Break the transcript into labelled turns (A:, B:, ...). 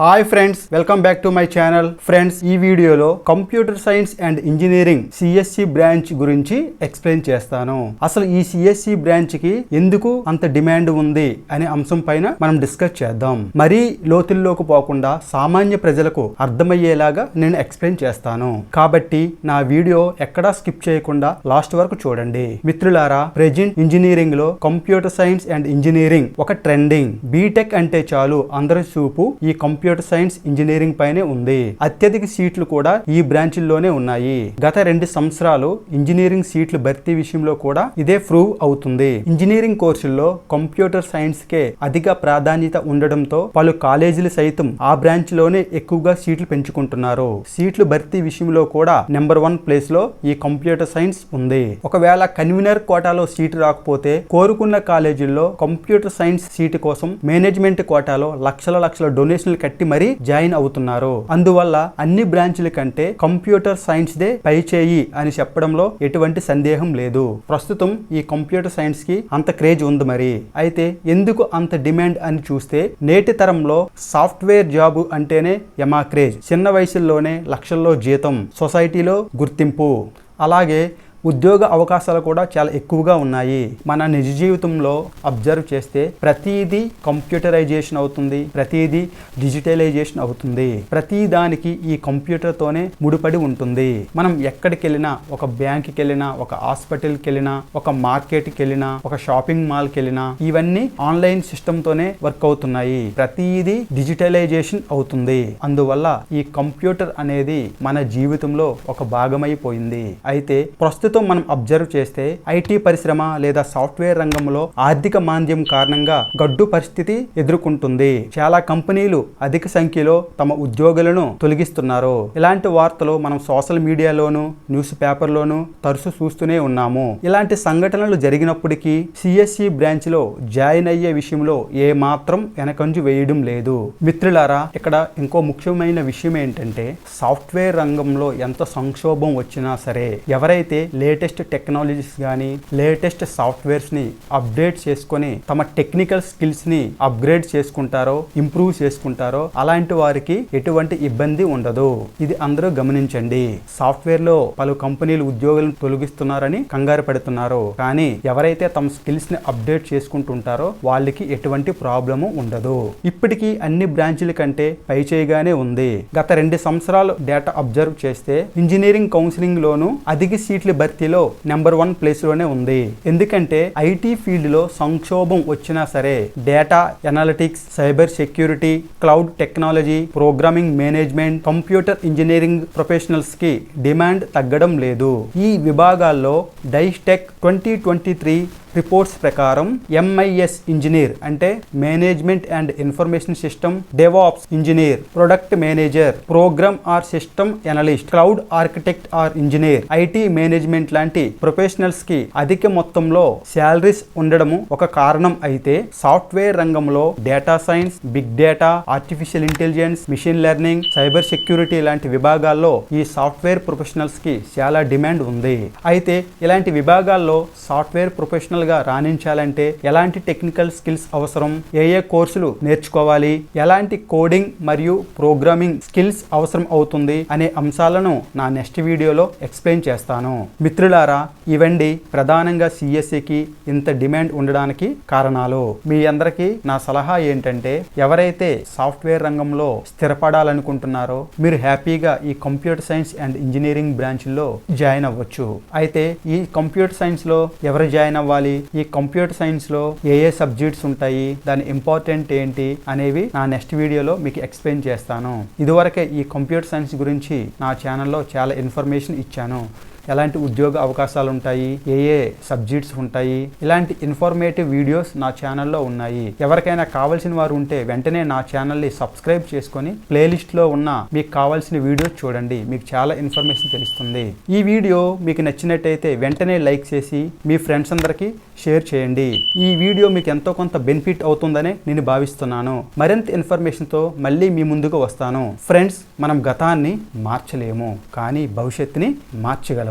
A: Hi friends welcome back to my channel friends ఈ వీడియోలో computer science and engineering CSC branch గురించి explain చేస్తాను. అసలు ఈ సిఎస్సి బ్రాంచ్కి ఎందుకు అంత డిమాండ్ ఉంది అనే అంశం పైన మనం డిస్కస్ చేద్దాం. మరీ లోతుల్లోకి పోకుండా సామాన్య ప్రజలకు అర్థమయ్యేలాగా నేను ఎక్స్ప్లెయిన్ చేస్తాను. కాబట్టి నా వీడియో ఎక్కడా స్కిప్ చేయకుండా లాస్ట్ వరకు చూడండి. మిత్రులారా ప్రెజెంట్ ఇంజనీరింగ్లో కంప్యూటర్ సైన్స్ అండ్ ఇంజనీరింగ్ ఒక ట్రెండింగ్ బీటెక్ అంటే చాలు అందరి చూపు ఈ కంప్యూటర్ కంప్యూటర్ సైన్స్ ఇంజనీరింగ్ పైనే ఉంది. అత్యధిక సీట్లు కూడా ఈ బ్రాంచ్ల్లోనే ఉన్నాయి. గత రెండు సంవత్సరాలు ఇంజనీరింగ్ సీట్లు భర్తీ విషయంలో కూడా ఇదే ప్రూవ్ అవుతుంది. ఇంజనీరింగ్ కోర్సుల్లో కంప్యూటర్ సైన్స్ కే అధిక ప్రాధాన్యత ఉండడంతో పలు కాలేజీలు సైతం ఆ బ్రాంచ్లోనే ఎక్కువగా సీట్లు పెంచుకుంటున్నారు. సీట్లు భర్తీ విషయంలో కూడా నెంబర్ వన్ ప్లేస్లో ఈ కంప్యూటర్ సైన్స్ ఉంది. ఒకవేళ కన్వీనర్ కోటాలో సీటు రాకపోతే కోరుకున్న కాలేజీల్లో కంప్యూటర్ సైన్స్ సీటు కోసం మేనేజ్మెంట్ కోటాలో లక్షల లక్షల డొనేషన్లు కట్టి మరీ జాయిన్ అవుతున్నారు. అందువల్ల అన్ని బ్రాంచ్ల కంటే కంప్యూటర్ సైన్స్ దే పై చేయి అని చెప్పడంలో ఎటువంటి సందేహం లేదు. ప్రస్తుతం ఈ కంప్యూటర్ సైన్స్కి అంత క్రేజ్ ఉంది మరి. అయితే ఎందుకు అంత డిమాండ్ అని చూస్తే నేటి తరంలో సాఫ్ట్వేర్ జాబు అంటేనే యమా క్రేజ్. చిన్న వయసుల్లోనే లక్షల్లో జీతం సొసైటీలో గుర్తింపు. అలాగే ఉద్యోగ అవకాశాలు కూడా చాలా ఎక్కువగా ఉన్నాయి. మన నిజ జీవితంలో అబ్జర్వ్ చేస్తే ప్రతిదీ కంప్యూటరైజేషన్ అవుతుంది ప్రతిదీ డిజిటలైజేషన్ అవుతుంది. ప్రతి దానికి ఈ కంప్యూటర్తోనే ముడిపడి ఉంటుంది. మనం ఎక్కడికి వెళ్ళినా ఒక బ్యాంక్కి వెళ్ళినా ఒక హాస్పిటల్కి వెళ్ళినా ఒక మార్కెట్కి వెళ్ళినా ఒక షాపింగ్ మాల్కి వెళ్ళినా ఇవన్నీ ఆన్లైన్ సిస్టమ్తోనే వర్క్ అవుతున్నాయి. ప్రతిదీ డిజిటలైజేషన్ అవుతుంది. అందువల్ల ఈ కంప్యూటర్ అనేది మన జీవితంలో ఒక భాగమైపోయింది. అయితే ప్రస్తుత మనం అబ్జర్వ్ చేస్తే ఐటీ పరిశ్రమ లేదా సాఫ్ట్వేర్ రంగంలో ఆర్థిక మాంద్యం కారణంగా గడ్డు పరిస్థితి ఎదుర్కొంటుంది. చాలా కంపెనీలు అధిక సంఖ్యలో తమ ఉద్యోగులను తొలగిస్తున్నారు. ఇలాంటి వార్తలు మనం సోషల్ మీడియాలోను న్యూస్ పేపర్లోను తరచు చూస్తూనే ఉన్నాము. ఇలాంటి సంఘటనలు జరిగినప్పటికీ సిఎస్సి బ్రాంచ్లో జాయిన్ అయ్యే విషయంలో ఏ మాత్రం వెనకంజు వేయడం లేదు. మిత్రులారా ఇక్కడ ఇంకో ముఖ్యమైన విషయం ఏంటంటే సాఫ్ట్వేర్ రంగంలో ఎంత సంక్షోభం వచ్చినా సరే ఎవరైతే లేటెస్ట్ టెక్నాలజీస్ కానీ లేటెస్ట్ సాఫ్ట్వేర్స్ని అప్డేట్ చేసుకొని తమ టెక్నికల్ స్కిల్స్ని అప్గ్రేడ్ చేసుకుంటారో ఇంప్రూవ్ చేసుకుంటారో అలాంటి వారికి ఎటువంటి ఇబ్బంది ఉండదు. ఇది అందరూ గమనించండి. సాఫ్ట్వేర్లో పలు కంపెనీలు ఉద్యోగులను తొలగిస్తున్నారని కంగారు పడుతున్నారు. కానీ ఎవరైతే తమ స్కిల్స్ని అప్డేట్ చేసుకుంటుంటారో వాళ్ళకి ఎటువంటి ప్రాబ్లము ఉండదు. ఇప్పటికీ అన్ని బ్రాంచ్ల కంటే పై చేయగానే ఉంది. గత రెండు సంవత్సరాలు డేటా అబ్జర్వ్ చేస్తే ఇంజనీరింగ్ కౌన్సిలింగ్ లోను అధిక సీట్ల భర్తీలో నెంబర్ వన్ ప్లేస్లోనే ఉంది. ఎందుకంటే ఐటీ ఫీల్డ్లో సంక్షోభం వచ్చినా సరే data analytics cyber security cloud technology programming management computer engineering ప్రొఫెషనల్స్కి demand తగ్గడం లేదు. ఈ విభాగాల్లో డైస్టెక్ ట్వంటీ ట్వంటీ త్రీ రిపోర్ట్స్ ప్రకారం ఎంఐఎస్ ఇంజనీర్ అంటే management and information system DevOps engineer product manager program or system analyst cloud architect or engineer IT management లాంటి ప్రొఫెషనల్స్కి అధిక మొత్తంలో శాలరీస్ ఉండడము ఒక కారణం అయితే సాఫ్ట్వేర్ రంగంలో data science big data artificial intelligence machine learning cyber security లాంటి విభాగాల్లో ఈ సాఫ్ట్వేర్ ప్రొఫెషనల్స్కి చాలా డిమాండ్ ఉంది. అయితే ఇలాంటి విభాగాల్లో సాఫ్ట్వేర్ ప్రొఫెషనల్ ప్రొఫెషనల్గా రాణించాలంటే ఎలాంటి టెక్నికల్ స్కిల్స్ అవసరం? ఏ ఏ కోర్సులు నేర్చుకోవాలి? ఎలాంటి కోడింగ్ మరియు ప్రోగ్రామింగ్ స్కిల్స్ అవసరం అవుతుంది అనే అంశాలను నా నెక్స్ట్ వీడియోలో ఎక్స్ప్లెయిన్ చేస్తాను. మిత్రులారా ఇవండి ప్రధానంగా సిఎస్సికి ఇంత డిమాండ్ ఉండడానికి కారణాలు. మీ అందరికీ నా సలహా ఏంటంటే ఎవరైతే సాఫ్ట్వేర్ రంగంలో స్థిరపడాలనుకుంటున్నారో మీరు హ్యాపీగా ఈ కంప్యూటర్ సైన్స్ అండ్ ఇంజనీరింగ్ బ్రాంచ్లో జాయిన్ అవ్వచ్చు. అయితే ఈ కంప్యూటర్ సైన్స్లో ఎవరు జాయిన్ అవ్వాలి? ఈ కంప్యూటర్ సైన్స్లో ఏ ఏ సబ్జెక్ట్స్ ఉంటాయి దాని ఇంపార్టెంట్ ఏంటి అనేవి నా నెక్స్ట్ వీడియోలో మీకు ఎక్స్ప్లెయిన్ చేస్తాను. ఇదివరకే ఈ కంప్యూటర్ సైన్స్ గురించి నా ఛానల్లో చాలా ఇన్ఫర్మేషన్ ఇచ్చాను. ఎలాంటి ఉద్యోగ అవకాశాలు ఉంటాయి ఏ ఏ సబ్జెక్ట్స్ ఉంటాయి? ఇలాంటి ఇన్ఫర్మేటివ్ వీడియోస్ నా ఛానల్లో ఉన్నాయి. ఎవరికైనా కావాల్సిన వారు ఉంటే వెంటనే నా ఛానల్ని సబ్స్క్రైబ్ చేసుకొని ప్లేలిస్ట్లో ఉన్న మీకు కావాల్సిన వీడియోస్ చూడండి. మీకు చాలా ఇన్ఫర్మేషన్ తెలుస్తుంది. ఈ వీడియో మీకు నచ్చినట్టయితే వెంటనే లైక్ చేసి మీ ఫ్రెండ్స్ అందరికీ షేర్ చేయండి. ఈ వీడియో మీకు ఎంతో కొంత బెనిఫిట్ అవుతుందని నేను భావిస్తున్నాను. మరింత ఇన్ఫర్మేషన్తో మళ్ళీ మీ ముందుకు వస్తాను. ఫ్రెండ్స్ మనం గతాన్ని మార్చలేము. కానీ భవిష్యత్తుని మార్చగలము.